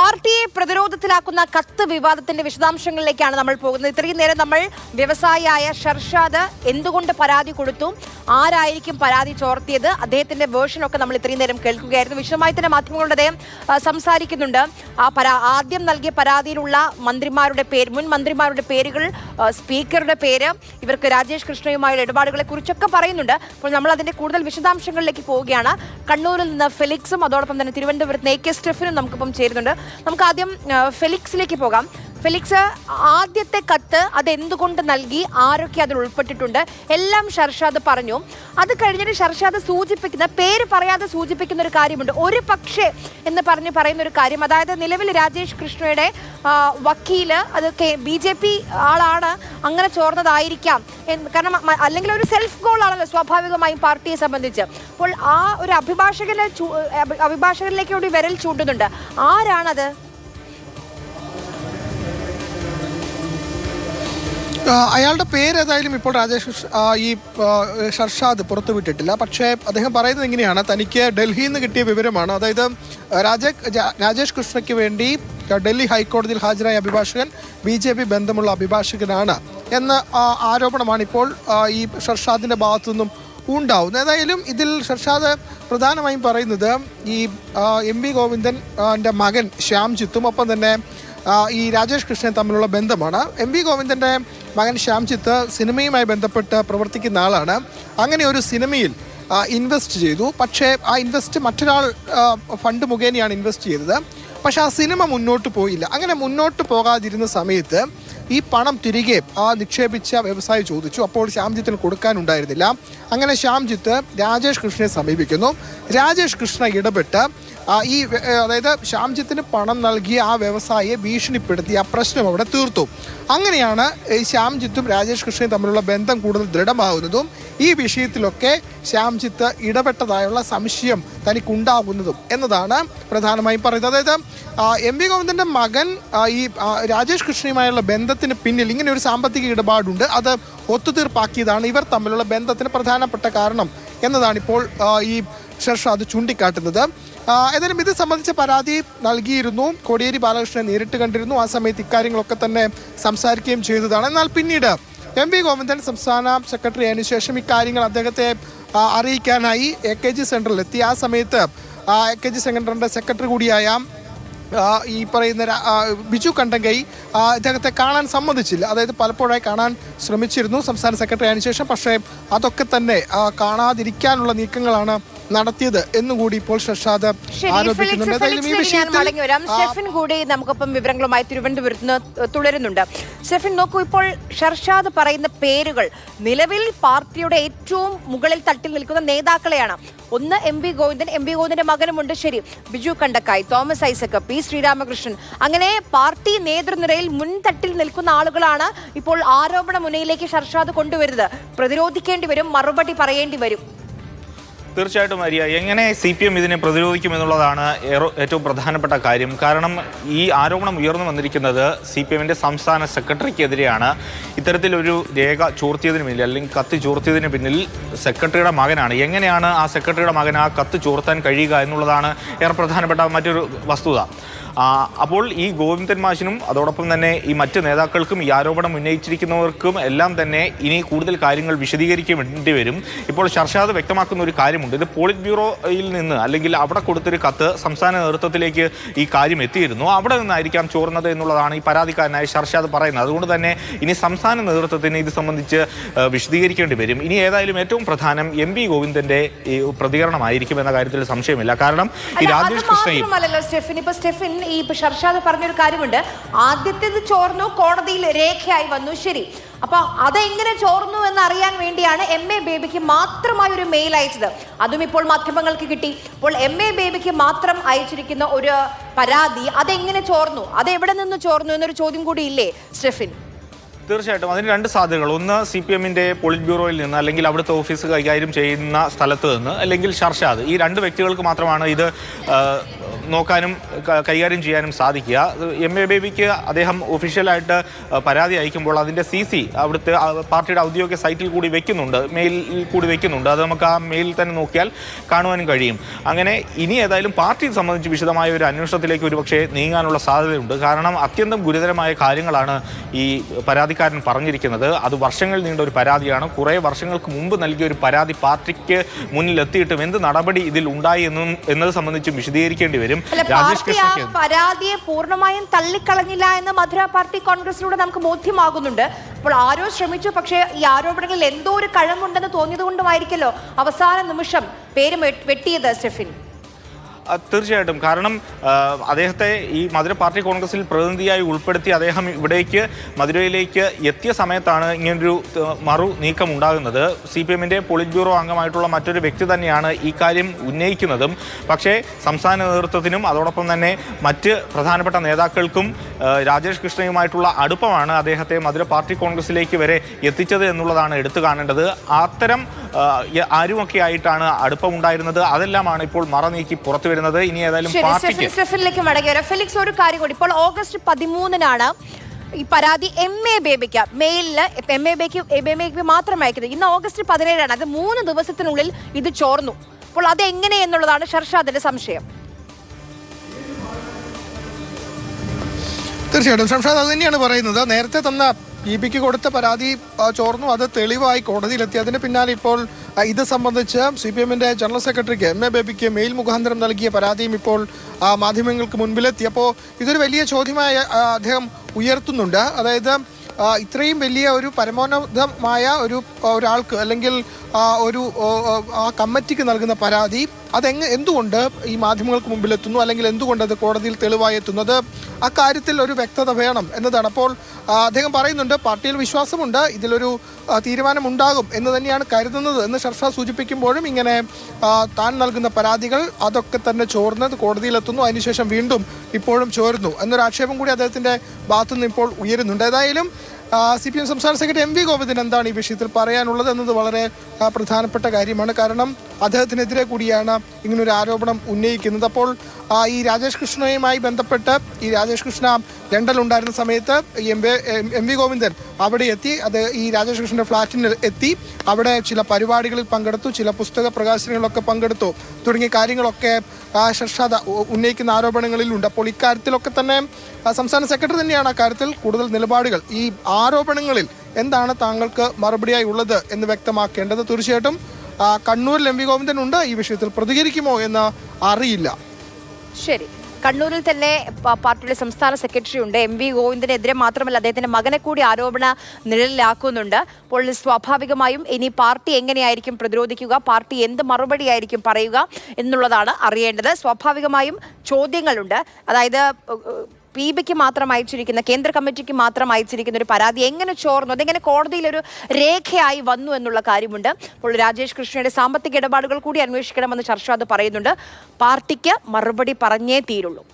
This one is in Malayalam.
പാർട്ടിയെ പ്രതിരോധത്തിലാക്കുന്ന കത്ത് വിവാദത്തിന്റെ വിശദാംശങ്ങളിലേക്കാണ് നമ്മൾ പോകുന്നത്. ഇത്രയും നേരം നമ്മൾ വ്യവസായിയായ ഷർഷാദ് എന്തുകൊണ്ട് പരാതി കൊടുത്തു? ആരായിരിക്കും പരാതി ചോർത്തിയത്? അദ്ദേഹത്തിന്റെ വേർഷൻ ഒക്കെ നമ്മൾ ഇത്രയും നേരം കേൾക്കുകയായിരുന്നു. വിശദമായി തന്നെ മാധ്യമങ്ങളുടെ അദ്ദേഹം സംസാരിക്കുന്നുണ്ട്. ആ പരാ ആദ്യം നൽകിയ പരാതിയിലുള്ള മന്ത്രിമാരുടെ പേര് മുൻ മന്ത്രിമാരുടെ പേരുകൾ സ്പീക്കറുടെ പേര് ഇവർക്ക് രാജേഷ് കൃഷ്ണയുമായുള്ള ഇടപാടുകളെ കുറിച്ചൊക്കെ പറയുന്നുണ്ട്. അപ്പോൾ നമ്മൾ അതിന്റെ കൂടുതൽ വിശദാംശങ്ങളിലേക്ക് പോവുകയാണ്. കണ്ണൂരിൽ നിന്ന് ഫെലിക്സും അതോടൊപ്പം തന്നെ തിരുവനന്തപുരത്ത് എ കെ സ്റ്റെഫിനും നമുക്കിപ്പം ചേരുന്നുണ്ട്. നമുക്ക് ആദ്യം ഫെലിക്സിലേക്ക് പോകാം. ഫെലിക്സ് ആദ്യത്തെ കത്ത് അത് എന്തുകൊണ്ട് നൽകി? ആരൊക്കെ അതിൽ ഉൾപ്പെട്ടിട്ടുണ്ട്? എല്ലാം ഷർഷാദ് പറഞ്ഞു. അത് കഴിഞ്ഞിട്ട് ഷർഷാദ് സൂചിപ്പിക്കുന്ന പേര് പറയാതെ സൂചിപ്പിക്കുന്ന ഒരു കാര്യമുണ്ട്. ഒരു പക്ഷേ എന്ന് പറഞ്ഞ് പറയുന്ന ഒരു കാര്യം അതായത് നിലവിൽ രാജേഷ് കൃഷ്ണയുടെ വക്കീൽ അത് ബി ജെ പി ആളാണ് അങ്ങനെ ചോർന്നതായിരിക്കാം. കാരണം അല്ലെങ്കിൽ ഒരു സെൽഫ് ഗോൾ ആണല്ലോ സ്വാഭാവികമായും പാർട്ടിയെ സംബന്ധിച്ച്. അപ്പോൾ ആ ഒരു അഭിഭാഷകനെ അഭിഭാഷകനിലേക്ക് കൂടി വിരൽ ചൂണ്ടുന്നുണ്ട്. ആരാണത്? അയാളുടെ പേര് ഏതായാലും ഇപ്പോൾ രാജേഷ് ഈ ഷർഷാദ് പുറത്തുവിട്ടിട്ടില്ല. പക്ഷേ അദ്ദേഹം പറയുന്നത് ഇങ്ങനെയാണ്. തനിക്ക് ഡൽഹിയിൽ നിന്ന് കിട്ടിയ വിവരമാണ്. അതായത് രാജേഷ് രാജേഷ് കൃഷ്ണയ്ക്ക് വേണ്ടി ഡൽഹി ഹൈക്കോടതിയിൽ ഹാജരായ അഭിഭാഷകൻ ബി ജെ പി ബന്ധമുള്ള അഭിഭാഷകനാണ് എന്ന ആരോപണമാണ് ഇപ്പോൾ ഈ ഷർഷാദിന്റെ ഭാഗത്തു നിന്നും ഉണ്ടാവുന്നത്. ഏതായാലും ഇതിൽ ഷർഷാദ് പ്രധാനമായും പറയുന്നത് ഈ എം വി ഗോവിന്ദൻ എന്റെ മകൻ ശ്യാംജിത്തും ഒപ്പം തന്നെ ഈ രാജേഷ് കൃഷ്ണൻ തമ്മിലുള്ള ബന്ധമാണ്. എം വി ഗോവിന്ദന്റെ മകൻ ശ്യാംജിത്ത് സിനിമയുമായി ബന്ധപ്പെട്ട് പ്രവർത്തിക്കുന്ന ആളാണ്. അങ്ങനെ ഒരു സിനിമയിൽ ഇൻവെസ്റ്റ് ചെയ്തു. പക്ഷേ ആ ഇൻവെസ്റ്റ് മറ്റൊരാൾ ഫണ്ട് മുഖേനയാണ് ഇൻവെസ്റ്റ് ചെയ്തത്. പക്ഷേ ആ സിനിമ മുന്നോട്ട് പോയില്ല. അങ്ങനെ മുന്നോട്ട് പോകാതിരുന്ന സമയത്ത് ഈ പണം തിരികെ ആ നിക്ഷേപിച്ച വ്യവസായി ചോദിച്ചു. അപ്പോൾ ശ്യാംജിത്തിന് കൊടുക്കാനുണ്ടായിരുന്നില്ല. അങ്ങനെ ശ്യാംജിത്ത് രാജേഷ് കൃഷ്ണനെ സമീപിക്കുന്നു. രാജേഷ് കൃഷ്ണ ഇടപെട്ട് ഈ അതായത് ശ്യാംജിത്തിന് പണം നൽകിയ ആ വ്യവസായിയെ ഭീഷണിപ്പെടുത്തി ആ പ്രശ്നം അവിടെ തീർത്തു. അങ്ങനെയാണ് ഈ ശ്യാംജിത്തും രാജേഷ് കൃഷ്ണയും തമ്മിലുള്ള ബന്ധം കൂടുതൽ ദൃഢമാകുന്നതും ഈ വിഷയത്തിലൊക്കെ ശ്യാംജിത്ത് ഇടപെട്ടതായുള്ള സംശയം തനിക്കുണ്ടാകുന്നതും എന്നതാണ് പ്രധാനമായും പറയുന്നത്. അതായത് എം വി ഗോവിന്ദന്റെ മകൻ ഈ രാജേഷ് കൃഷ്ണയുമായുള്ള ബന്ധത്തിന് പിന്നിൽ ഇങ്ങനെ ഒരു സാമ്പത്തിക ഇടപാടുണ്ട്. അത് ഒത്തുതീർപ്പാക്കിയതാണ് ഇവർ തമ്മിലുള്ള ബന്ധത്തിന് പ്രധാനപ്പെട്ട കാരണം എന്നതാണ് ഇപ്പോൾ ഈ ഈ അത് ചൂണ്ടിക്കാട്ടുന്നത്. ഏതായാലും ഇത് സംബന്ധിച്ച പരാതി നൽകിയിരുന്നു. കോടിയേരി ബാലകൃഷ്ണനെ നേരിട്ട് കണ്ടിരുന്നു. ആ സമയത്ത് ഇക്കാര്യങ്ങളൊക്കെ തന്നെ സംസാരിക്കുകയും ചെയ്തതാണ്. എന്നാൽ പിന്നീട് എം വി ഗോവിന്ദൻ സംസ്ഥാന സെക്രട്ടറി ആയതിനു ശേഷം ഇക്കാര്യങ്ങൾ അദ്ദേഹത്തെ അറിയിക്കാനായി എ കെ ജി സെന്ററിലെത്തി ആ സമയത്ത് എ കെ ജി സെന്ററിന്റെ സെക്രട്ടറി കൂടിയായ ഈ പറയുന്ന ബിജു കണ്ടങ്കൈ ഇദ്ദേഹത്തെ കാണാൻ സമ്മതിച്ചില്ല. അതായത് പലപ്പോഴായി കാണാൻ ശ്രമിച്ചിരുന്നു സംസ്ഥാന സെക്രട്ടറി ആയതിനു ശേഷം. പക്ഷേ അതൊക്കെ തന്നെ കാണാതിരിക്കാനുള്ള നീക്കങ്ങളാണ് നടത്തിയത് എന്നുകൂടി ഇപ്പോൾ ഷഷാദ് സ്റ്റെഫിൻ കൂടി നമുക്കൊപ്പം വിവരങ്ങളുമായി തിരുവനന്തപുരത്ത് നിന്ന് തുടരുന്നുണ്ട് ഷെഫിൻ നോക്കൂ ഇപ്പോൾ ഷർഷാദ് പറയുന്ന പേരുകൾ നിലവിൽ പാർട്ടിയുടെ ഏറ്റവും മുകളിൽ തട്ടിൽ നിൽക്കുന്ന നേതാക്കളെയാണ്. ഒന്ന് M V Govindan M V ഗോവിന്ദന്റെ മകനുമുണ്ട് ശരി. ബിജു കണ്ടക്കായ് തോമസ് ഐസക് പി ശ്രീരാമകൃഷ്ണൻ. അങ്ങനെ പാർട്ടി നേതൃനിരയിൽ മുൻതട്ടിൽ നിൽക്കുന്ന ആളുകളാണ് ഇപ്പോൾ ആരോപണ മുനയിലേക്ക് ഷർഷാദ് കൊണ്ടുവരുന്നത്. പ്രതിരോധിക്കേണ്ടി വരും മറുപടി പറയേണ്ടി വരും. തീർച്ചയായിട്ടും അരിയ എങ്ങനെ സി പി എം ഇതിനെ പ്രതിരോധിക്കും എന്നുള്ളതാണ് ഏറോ- ഏറ്റവും പ്രധാനപ്പെട്ട കാര്യം. കാരണം ഈ ആരോപണം ഉയർന്നു വന്നിരിക്കുന്നത് സി പി എമ്മിന്റെ സംസ്ഥാന സെക്രട്ടറിക്കെതിരെയാണ്. ഇത്തരത്തിലൊരു രേഖ ചോർത്തിയതിന് പിന്നിൽ അല്ലെങ്കിൽ കത്ത് ചോർത്തിയതിന് പിന്നിൽ സെക്രട്ടറിയുടെ മകനാണ്. എങ്ങനെയാണ് ആ സെക്രട്ടറിയുടെ മകൻ ആ കത്ത് ചോർത്താൻ കഴിയുക എന്നുള്ളതാണ് ഏറെ പ്രധാനപ്പെട്ട മറ്റൊരു വസ്തുത. അപ്പോൾ ഈ ഗോവിന്ദൻ മാഷിനും അതോടൊപ്പം തന്നെ ഈ മറ്റ് നേതാക്കൾക്കും ഈ ആരോപണം ഉന്നയിച്ചിരിക്കുന്നവർക്കും എല്ലാം തന്നെ ഇനി കൂടുതൽ കാര്യങ്ങൾ വിശദീകരിക്കേണ്ടി വരും. ഇപ്പോൾ ഷർഷാദ് വ്യക്തമാക്കുന്ന ഒരു കാര്യമുണ്ട്. ഇത് പോളിറ്റ് ബ്യൂറോയിൽ നിന്ന് അല്ലെങ്കിൽ അവിടെ കൊടുത്തൊരു കത്ത് സംസ്ഥാന നേതൃത്വത്തിലേക്ക് ഈ കാര്യം എത്തിയിരുന്നു. അവിടെ നിന്നായിരിക്കാം ചോർന്നത് എന്നുള്ളതാണ് ഈ പരാതിക്കാരനായ ഷർഷാദ് പറയുന്നത്. അതുകൊണ്ട് തന്നെ ഇനി സംസ്ഥാന നേതൃത്വത്തിന് ഇത് സംബന്ധിച്ച് വിശദീകരിക്കേണ്ടി വരും. ഇനി ഏതായാലും ഏറ്റവും പ്രധാനം എം പി ഗോവിന്ദന്റെ പ്രതികരണമായിരിക്കും എന്ന കാര്യത്തിൽ സംശയമില്ല. കാരണം ഈ രാജേഷ് കൃഷ്ണയും ഈ ഷർഷാദ് പറഞ്ഞൊരു കാര്യമുണ്ട്. ആദ്യത്തേത് ചോർന്നു കോടതിയിൽ രേഖയായി വന്നു. ശരി. അപ്പൊ അതെങ്ങനെ ചോർന്നു എന്ന് അറിയാൻ വേണ്ടിയാണ് എം എ ബേബിക്ക് മാത്രമായി ഒരു മെയിൽ അയച്ചത്. അതും ഇപ്പോൾ മാധ്യമങ്ങൾക്ക് കിട്ടി. അപ്പോൾ എം എ ബേബിക്ക് മാത്രം അയച്ചിരിക്കുന്ന ഒരു പരാതി അതെങ്ങനെ ചോർന്നു? അത് എവിടെ നിന്ന് ചോർന്നു എന്നൊരു ചോദ്യം കൂടി ഇല്ലേ സ്റ്റെഫിൻ? തീർച്ചയായിട്ടും. അതിന് രണ്ട് സാധ്യതകൾ. ഒന്ന് സി പി എമ്മിന്റെ പോളിറ്റ് ബ്യൂറോയിൽ നിന്ന് അല്ലെങ്കിൽ അവിടുത്തെ ഓഫീസ് കൈകാര്യം ചെയ്യുന്ന സ്ഥലത്ത് നിന്ന് അല്ലെങ്കിൽ ഷർഷാദ്. ഈ രണ്ട് വ്യക്തികൾക്ക് മാത്രമാണ് ഇത് നോക്കാനും കൈകാര്യം ചെയ്യാനും സാധിക്കുക. എം എ ബേബിക്ക് അദ്ദേഹം ഒഫീഷ്യലായിട്ട് പരാതി അയക്കുമ്പോൾ അതിന്റെ സി സി അവിടുത്തെ പാർട്ടിയുടെ ഔദ്യോഗിക സൈറ്റിൽ കൂടി വെക്കുന്നുണ്ട്. മെയിലിൽ കൂടി വെക്കുന്നുണ്ട്. അത് നമുക്ക് ആ മെയിലിൽ തന്നെ നോക്കിയാൽ കാണുവാനും കഴിയും. അങ്ങനെ ഇനി ഏതായാലും പാർട്ടി സംബന്ധിച്ച് വിശദമായ ഒരു അന്വേഷണത്തിലേക്ക് ഒരുപക്ഷെ നീങ്ങാനുള്ള സാധ്യതയുണ്ട്. കാരണം അത്യന്തം ഗുരുതരമായ കാര്യങ്ങളാണ് ഈ പരാതിക്കാരൻ പറഞ്ഞിരിക്കുന്നത്. അത് വർഷങ്ങൾ നീണ്ട ഒരു പരാതിയാണ്. കുറേ വർഷങ്ങൾക്ക് മുമ്പ് നൽകിയ ഒരു പരാതി പാർട്ടിക്ക് മുന്നിലെത്തിയിട്ടും എന്ത് നടപടി ഇതിൽ ഉണ്ടായി എന്നും എന്നത് സംബന്ധിച്ചും വിശദീകരിക്കേണ്ടി വരും. രാജേഷ് കൃഷ്ണയ്ക്ക് പരാതിയെ പൂർണമായും തള്ളിക്കളഞ്ഞില്ല എന്ന് മധുര പാർട്ടി കോൺഗ്രസിലൂടെ നമുക്ക് ബോധ്യമാകുന്നുണ്ട്. അപ്പോൾ ആരോ ശ്രമിച്ചു പക്ഷേ ഈ ആരോപണങ്ങളിൽ എന്തോ ഒരു കഴമുണ്ടെന്ന് തോന്നിയത് കൊണ്ടുമായിരിക്കല്ലോ അവസാന നിമിഷം പേര് വെട്ടിയത് സ്റ്റെഫിൻ. തീർച്ചയായിട്ടും. കാരണം അദ്ദേഹത്തെ ഈ മധുര പാർട്ടി കോൺഗ്രസിൽ പ്രതിനിധിയായി ഉൾപ്പെടുത്തി അദ്ദേഹം ഇവിടേക്ക് മധുരയിലേക്ക് എത്തിയ സമയത്താണ് ഇങ്ങനൊരു മറു നീക്കം ഉണ്ടാകുന്നത് സി പി എമ്മിന്റെ പോളിറ്റ് ബ്യൂറോ അംഗമായിട്ടുള്ള മറ്റൊരു വ്യക്തി തന്നെയാണ് ഈ കാര്യം ഉന്നയിക്കുന്നതും. പക്ഷേ സംസ്ഥാന നേതൃത്വത്തിനും അതോടൊപ്പം തന്നെ മറ്റ് പ്രധാനപ്പെട്ട നേതാക്കൾക്കും രാജേഷ് കൃഷ്ണയുമായിട്ടുള്ള അടുപ്പമാണ് അദ്ദേഹത്തെ മധുര പാർട്ടി കോൺഗ്രസിലേക്ക് വരെ എത്തിച്ചത് എന്നുള്ളതാണ് എടുത്തു കാണേണ്ടത്. അത്തരം ആരുമൊക്കെ ആയിട്ടാണ് അടുപ്പമുണ്ടായിരുന്നത് അതെല്ലാമാണ് ഇപ്പോൾ മറ നീക്കി പുറത്തു വരുന്നത്. ഇനി ഏതായാലും സ്റ്റെഫിനിലേക്ക് മടങ്ങി വരാം. ഫെലിക്സ് ഒരു കാര്യം കൂടി. ഇപ്പോൾ ഓഗസ്റ്റ് പതിമൂന്നിനാണ് ഈ പരാതി എം എ ബേബിക്ക് മെയിലിൽ എം എ ബേക്ക് എം എ ബേക്ക് മാത്രം അയക്കുന്നത്. ഇന്ന് ഓഗസ്റ്റ് പതിനേഴാണ്. അത് മൂന്ന് ദിവസത്തിനുള്ളിൽ ഇത് ചോർന്നു. അപ്പോൾ അത് എങ്ങനെ എന്നുള്ളതാണ് ഷർഷാദിന്റെ സംശയം. തീർച്ചയായിട്ടും. ഷംഷാദ് അത് തന്നെയാണ് പറയുന്നത്. നേരത്തെ തന്ന ഇ ബിക്ക് കൊടുത്ത പരാതി ചോർന്നു. അത് തെളിവായി കോടതിയിലെത്തി. അതിന് പിന്നാലെ ഇപ്പോൾ ഇത് സംബന്ധിച്ച് സി പി എമ്മിന്റെ ജനറൽ സെക്രട്ടറിക്ക് എം എ ബേബിക്ക് മെയിൽ മുഖാന്തരം നൽകിയ പരാതിയും ഇപ്പോൾ മാധ്യമങ്ങൾക്ക് മുൻപിലെത്തി. അപ്പോൾ ഇതൊരു വലിയ ചോദ്യമായി അദ്ദേഹം ഉയർത്തുന്നുണ്ട്. അതായത് ഇത്രയും വലിയ ഒരു പരമോന്നതമായ ഒരു ഒരാൾക്ക് അല്ലെങ്കിൽ ഒരു ആ കമ്മിറ്റിക്ക് നൽകുന്ന പരാതി അതെങ്ങ എന്തുകൊണ്ട് ഈ മാധ്യമങ്ങൾക്ക് മുമ്പിൽ എത്തുന്നു അല്ലെങ്കിൽ എന്തുകൊണ്ട് അത് കോടതിയിൽ തെളിവായി എത്തുന്നു എത്തുന്നത്? കാര്യത്തിൽ ഒരു വ്യക്തത വേണം എന്നതാണ്. അപ്പോൾ അദ്ദേഹം പറയുന്നുണ്ട് പാർട്ടിയിൽ വിശ്വാസമുണ്ട് ഇതിലൊരു തീരുമാനം ഉണ്ടാകും എന്ന് തന്നെയാണ് കരുതുന്നത് എന്ന് ഷർഷ സൂചിപ്പിക്കുമ്പോഴും ഇങ്ങനെ താൻ നൽകുന്ന പരാതികൾ അതൊക്കെ തന്നെ ചോർന്നത് കോടതിയിലെത്തുന്നു. അതിനുശേഷം വീണ്ടും ഇപ്പോഴും ചോരുന്നു. എന്നൊരു ആക്ഷേപം കൂടി അദ്ദേഹത്തിന്റെ ഭാഗത്തുനിന്ന് ഇപ്പോൾ ഉയരുന്നുണ്ട്. ഏതായാലും സി പി എം സംസ്ഥാന സെക്രട്ടറി എം വി ഗോവിന്ദൻ എന്താണ് ഈ വിഷയത്തിൽ പറയാനുള്ളത് എന്നത് വളരെ പ്രധാനപ്പെട്ട കാര്യമാണ്. കാരണം അദ്ദേഹത്തിനെതിരെ കൂടിയാണ് ഇങ്ങനൊരു ആരോപണം ഉന്നയിക്കുന്നത്. അപ്പോൾ ഈ രാജേഷ് കൃഷ്ണയുമായി ബന്ധപ്പെട്ട് ഈ രാജേഷ് കൃഷ്ണ ലണ്ടനിൽ ഉണ്ടായിരുന്ന സമയത്ത് എം എം വി ഗോവിന്ദൻ അവിടെ എത്തി. അത് ഈ രാജേഷ് ഫ്ലാറ്റിൽ എത്തി. അവിടെ ചില പരിപാടികളിൽ പങ്കെടുത്തു ചില പുസ്തക പ്രകാശനങ്ങളിലൊക്കെ പങ്കെടുത്തു. തുടങ്ങിയ കാര്യങ്ങളൊക്കെ ഉ- ഉന്നയിക്കുന്ന ആരോപണങ്ങളിലുണ്ട്. അപ്പോൾ ഇക്കാര്യത്തിലൊക്കെ തന്നെ സംസ്ഥാന സെക്രട്ടറി തന്നെയാണ് അക്കാര്യത്തിൽ കൂടുതൽ നിലപാടുകൾ. ഈ ആരോപണങ്ങളിൽ എന്താണ് താങ്കൾക്ക് മറുപടിയായി ഉള്ളത് എന്ന് വ്യക്തമാക്കേണ്ടത് തീർച്ചയായിട്ടും കണ്ണൂരിൽ എം വി ഗോവിന്ദൻ ഉണ്ട്. ഈ വിഷയത്തിൽ പ്രതികരിക്കുമോ എന്ന് അറിയില്ല. ശരി. കണ്ണൂരിൽ തന്നെ പാർട്ടിയുടെ സംസ്ഥാന സെക്രട്ടറി ഉണ്ട്. എം വി ഗോവിന്ദനെതിരെ മാത്രമല്ല അദ്ദേഹത്തിന്റെ മകനെ കൂടി ആരോപണ നിഴലിലാക്കുന്നുണ്ട്. അപ്പോൾ സ്വാഭാവികമായും ഇനി പാർട്ടി എങ്ങനെയായിരിക്കും പ്രതിരോധിക്കുക? പാർട്ടി എന്ത് മറുപടിയായിരിക്കും പറയുക എന്നുള്ളതാണ് അറിയേണ്ടത്. സ്വാഭാവികമായും ചോദ്യങ്ങളുണ്ട്. അതായത് പി ബിക്ക് മാത്രം അയച്ചിരിക്കുന്ന കേന്ദ്ര കമ്മിറ്റിക്ക് മാത്രം അയച്ചിരിക്കുന്ന ഒരു പരാതി എങ്ങനെ ചോർന്നു? അതെങ്ങനെ കോടതിയിൽ ഒരു രേഖയായി വന്നു എന്നുള്ള കാര്യമുണ്ട്. അപ്പോൾ രാജേഷ് കൃഷ്ണയുടെ സാമ്പത്തിക ഇടപാടുകൾ കൂടി അന്വേഷിക്കണമെന്ന് ചർച്ച അത് പറയുന്നുണ്ട്. പാർട്ടിക്ക് മറുപടി പറഞ്ഞേ തീരുള്ളൂ.